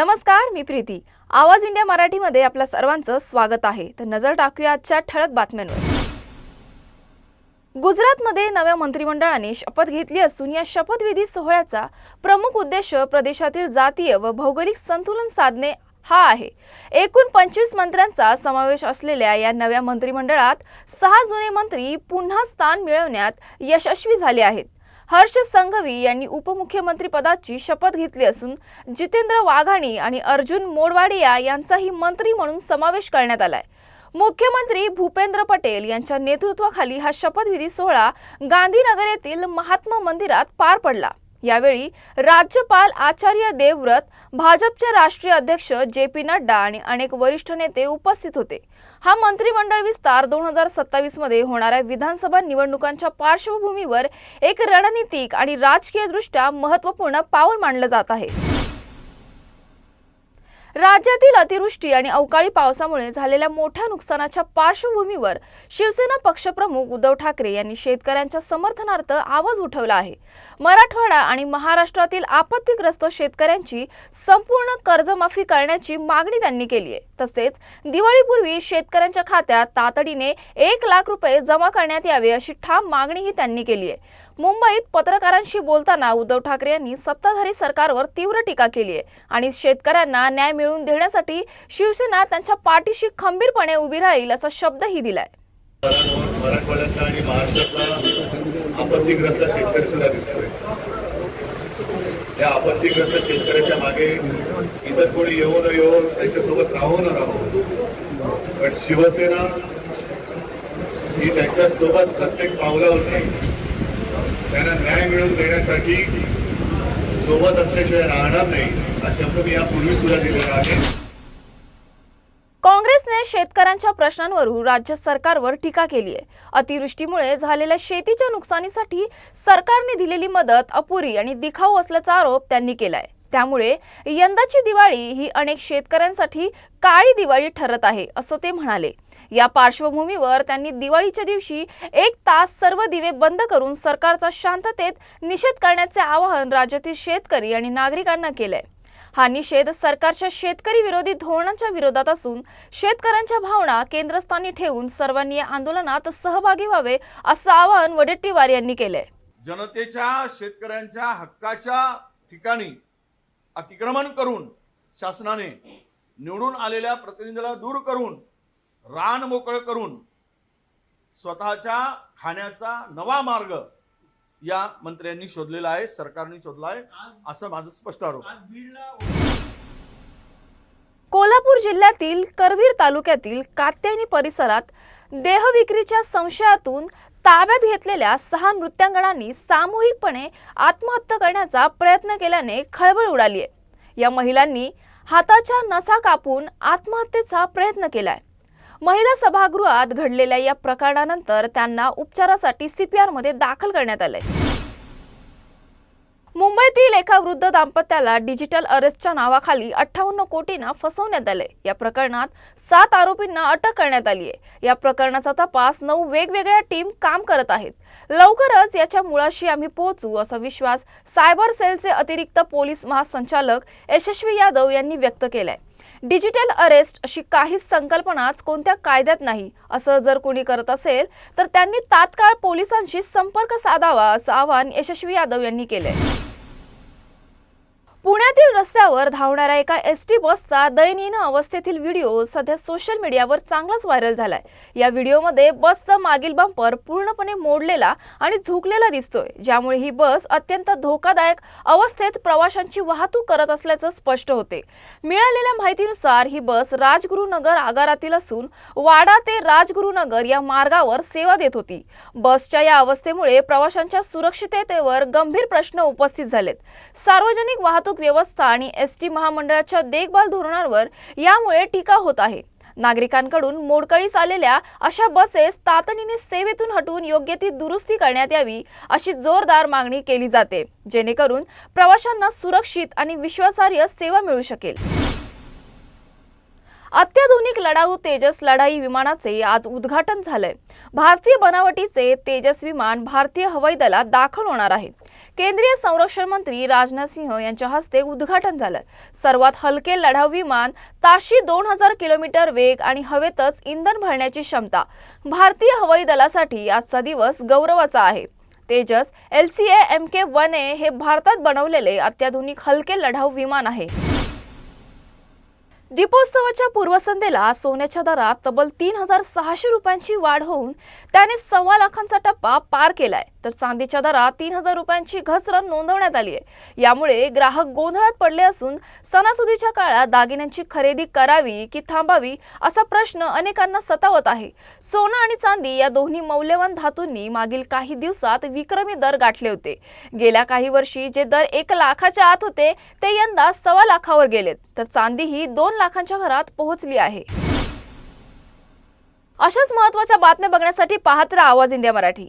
नमस्कार मी प्रीती. आवाज इंडिया मराठीमध्ये आपल्या सर्वांचं स्वागत आहे. तर नजर टाकूया आजच्या ठळक बातम्यांवर. गुजरातमध्ये नव्या मंत्रिमंडळाने शपथ घेतली असून या शपथविधी सोहळ्याचा प्रमुख उद्देश प्रदेशातील जातीय व भौगोलिक संतुलन साधणे हा आहे. एकूण पंचवीस मंत्र्यांचा समावेश असलेल्या या नव्या मंत्रिमंडळात सहा जुने मंत्री पुन्हा स्थान मिळवण्यात यशस्वी झाले आहेत. हर्ष संघवी यांनी उपमुख्यमंत्री पदाची शपथ घेतली असून जितेंद्र वाघाणी आणि अर्जुन मोडवाडिया यांचाही मंत्री म्हणून समावेश करण्यात आलाय. मुख्यमंत्री भूपेंद्र पटेल यांच्या नेतृत्वाखाली हा शपथविधी सोहळा गांधीनगर येथील महात्मा मंदिरात पार पडला. यावेळी राज्यपाल आचार्य देवव्रत भाजपचे राष्ट्रीय अध्यक्ष जे पी नड्डा आणि अनेक वरिष्ठ नेते उपस्थित होते. हा मंत्रिमंडळ विस्तार दोन हजार सत्तावीसमध्ये होणाऱ्या विधानसभा निवडणुकांच्या पार्श्वभूमीवर एक रणनीतिक आणि राजकीयदृष्ट्या महत्त्वपूर्ण पाऊल मानलं जात आहे. राज्यातील अतिवृष्टी आणि अवकाळी पावसामुळे झालेल्या मोठ्या नुकसानाच्या पार्श्वभूमीवर शिवसेना पक्षप्रमुख उद्धव ठाकरे यांनी शेतकऱ्यांच्या समर्थनार्थ आवाज उठवला आहे. मराठवाडा आणि महाराष्ट्रातील आपत्तीग्रस्त शेतकऱ्यांची संपूर्ण कर्जमाफी करण्याची मागणी त्यांनी केली आहे. तसेच दिवाळीपूर्वी शेतकऱ्यांच्या खात्यात तातडीने एक लाख रुपये जमा करण्यात यावे अशी ठाम मागणीही त्यांनी केली आहे. मुंबईत पत्रकारांशी बोलताना उद्धव ठाकरे यांनी सत्ताधारी सरकारवर तीव्र टीका केली आहे आणि शेतकऱ्यांना न्याय मिळवून देण्यासाठी शिवसेना त्यांच्या पाठीशी खंबीरपणे उभी राहील असा शब्दही दिलाय. मराठवाड्यातला आणि महाराष्ट्रातला आपत्तीग्रस्त शेतकरी सुद्धा दिसतोय. त्या आपत्तीग्रस्त शेतकऱ्याच्या मागे इतर कोणी येऊ न येऊ त्यांच्यासोबत राहू न राहू पण शिवसेना ही त्यांच्यासोबत प्रत्येक पावलावरती त्यांना न्याय मिळवून देण्यासाठी सोबत असल्याशिवाय राहणार नाही हा शब्द मी यापूर्वी सुद्धा दिलेला आहे काँग्रेसने शेतकऱ्यांच्या प्रश्नांवरून राज्य सरकारवर टीका केली आहे. अतिवृष्टीमुळे झालेल्या शेतीच्या नुकसानीसाठी सरकारने दिलेली मदत अपुरी आणि दिखाऊ असल्याचा आरोप त्यांनी केलाय. त्यामुळे यंदाची दिवाळी ही अनेक शेतकऱ्यांसाठी काळी दिवाळी ठरत आहे असं ते म्हणाले. या पार्श्वभूमीवर त्यांनी दिवाळीच्या दिवशी एक तास सर्व दिवे बंद करून सरकारचा शांततेत निषेध करण्याचे आवाहन राज्यातील शेतकरी आणि नागरिकांना केलंय. हा निषेध सरकारच्या शेतकरी विरोधी धोरणांच्या विरोधात असून शेतकऱ्यांच्या भावना केंद्रस्थानी ठेवून सर्वांनी या आंदोलनात सहभागी व्हावे असं आवाहन वडेट्टीवार यांनी केलंय. जनतेच्या शेतकऱ्यांच्या हक्काच्या ठिकाणी अतिक्रमण करून शासनाने निवडून आलेल्या प्रतिनिधीला दूर करून रान मोकळं करून स्वतःच्या खाण्याचा नवा मार्ग या मंत्र्यांनी शोधलेला आहे सरकारने शोधला आहे असं माझं स्पष्ट आरोप कोल्हापूर जिल्ह्यातील करवीर तालुक्यातील कात्यायनी परिसरात देहविक्रीच्या संशयातून ताब्यात घेतलेल्या सहा नृत्यांगणांनी सामूहिकपणे आत्महत्या करण्याचा प्रयत्न केल्याने खळबळ उडाली आहे या महिलांनी हाताच्या नसा कापून आत्महत्येचा प्रयत्न केलाय. महिला सभागृहात घडलेल्या या प्रकरणानंतर त्यांना उपचारासाठी सीपीआरमध्ये दाखल करण्यात आलंय. मुंबईतील एका वृद्ध दाम्पत्याला डिजिटल अरेस्टच्या नावाखाली अठ्ठावन्न कोटींना फसवण्यात आले. या प्रकरणात सात आरोपींना अटक करण्यात आली आहे. या प्रकरणाचा तपास नऊ वेगवेगळ्या टीम काम करत आहेत. लवकरच याच्या मुळाशी आम्ही पोहोचू असा विश्वास सायबर सेलचे अतिरिक्त पोलीस महासंचालक यशस्वी यादव यांनी व्यक्त केलाय. डिजिटल अरेस्ट अशी काहीच संकल्पनाच कोणत्या कायद्यात नाही. असं जर कोणी करत असेल तर त्यांनी तात्काळ पोलिसांशी संपर्क साधावा असं आवाहन यशस्वी यादव यांनी केलंय. पुण्यातील रस्त्यावर धावणाऱ्या एका एस टी बसचा दयनीय अवस्थेतील व्हिडिओ सध्या सोशल मीडियावर चांगलाच व्हायरल झालाय. या व्हिडिओमध्ये बसचा मागील बंपर पूर्णपणे मोडलेला आणि झुकलेला दिसतोय ज्यामुळे ही बस अत्यंत धोकादायक अवस्थेत प्रवाशांची वाहतूक करत असल्याचं स्पष्ट होते. मिळालेल्या माहितीनुसार ही बस राजगुरुनगर आगारातील असून वाडा ते राजगुरुनगर या मार्गावर सेवा देत होती. बसच्या या अवस्थेमुळे प्रवाशांच्या सुरक्षिततेवर गंभीर प्रश्न उपस्थित झालेत. सार्वजनिक वाहतूक व्यवस्था आणि एस टी महामंडळाच्या देखभाल धोरणांवर यामुळे टीका होत आहे. नागरिकांकडून मोडकळीस आलेल्या अशा बसेस तातडीने सेवेतून हटवून योग्य ती दुरुस्ती करण्यात यावी अशी जोरदार मागणी केली जाते जेणेकरून प्रवाशांना सुरक्षित आणि विश्वासार्ह सेवा मिळू शकेल. अत्याधुनिक लढाऊ तेजस लढाई विमानाचे आज उद्घाटन झालंय. भारतीय बनावटीचे तेजस विमान भारतीय हवाई दलात दाखल होणार आहे. केंद्रीय संरक्षण मंत्री राजनाथ सिंह यांच्या हस्ते उद्घाटन झालं. सर्वात हलके लढाऊ विमान ताशी दोन हजार किलोमीटर वेग आणि हवेतच इंधन भरण्याची क्षमता भारतीय हवाई दलासाठी आजचा दिवस गौरवाचा आहे. Tejas L C M K one A हे भारतात बनवलेले अत्याधुनिक हलके लढाऊ विमान आहे. दीपोत्सवाच्या पूर्वसंध्येला सोन्याच्या दरात तब्बल तीन हजार सहाशे रुपयांची वाढ होऊन त्याने सव्वा लाखांचा टप्पा पार केलाय. तर चांदीच्या दरात तीन हजार रुपयांची घसरण नोंदवण्यात आली आहे. यामुळे ग्राहक गोंधळात पडले असून सणासुदीच्या काळात दागिन्यांची खरेदी करावी की थांबावी असा प्रश्न अनेकांना सतावत आहे. सोनं आणि चांदी या दोन्ही मौल्यवान धातूंनी मागील काही दिवसात विक्रमी दर गाठले होते. गेल्या काही वर्षी जे दर एक लाखाच्या आत होते ते यंदा सव्वा लाखावर गेलेत. तर चांदी ही दोन लाखांच्या घरात पोहोचली आहे. अशाच महत्त्वाच्या बातम्या बघण्यासाठी पाहत आवाज इंडिया मराठी.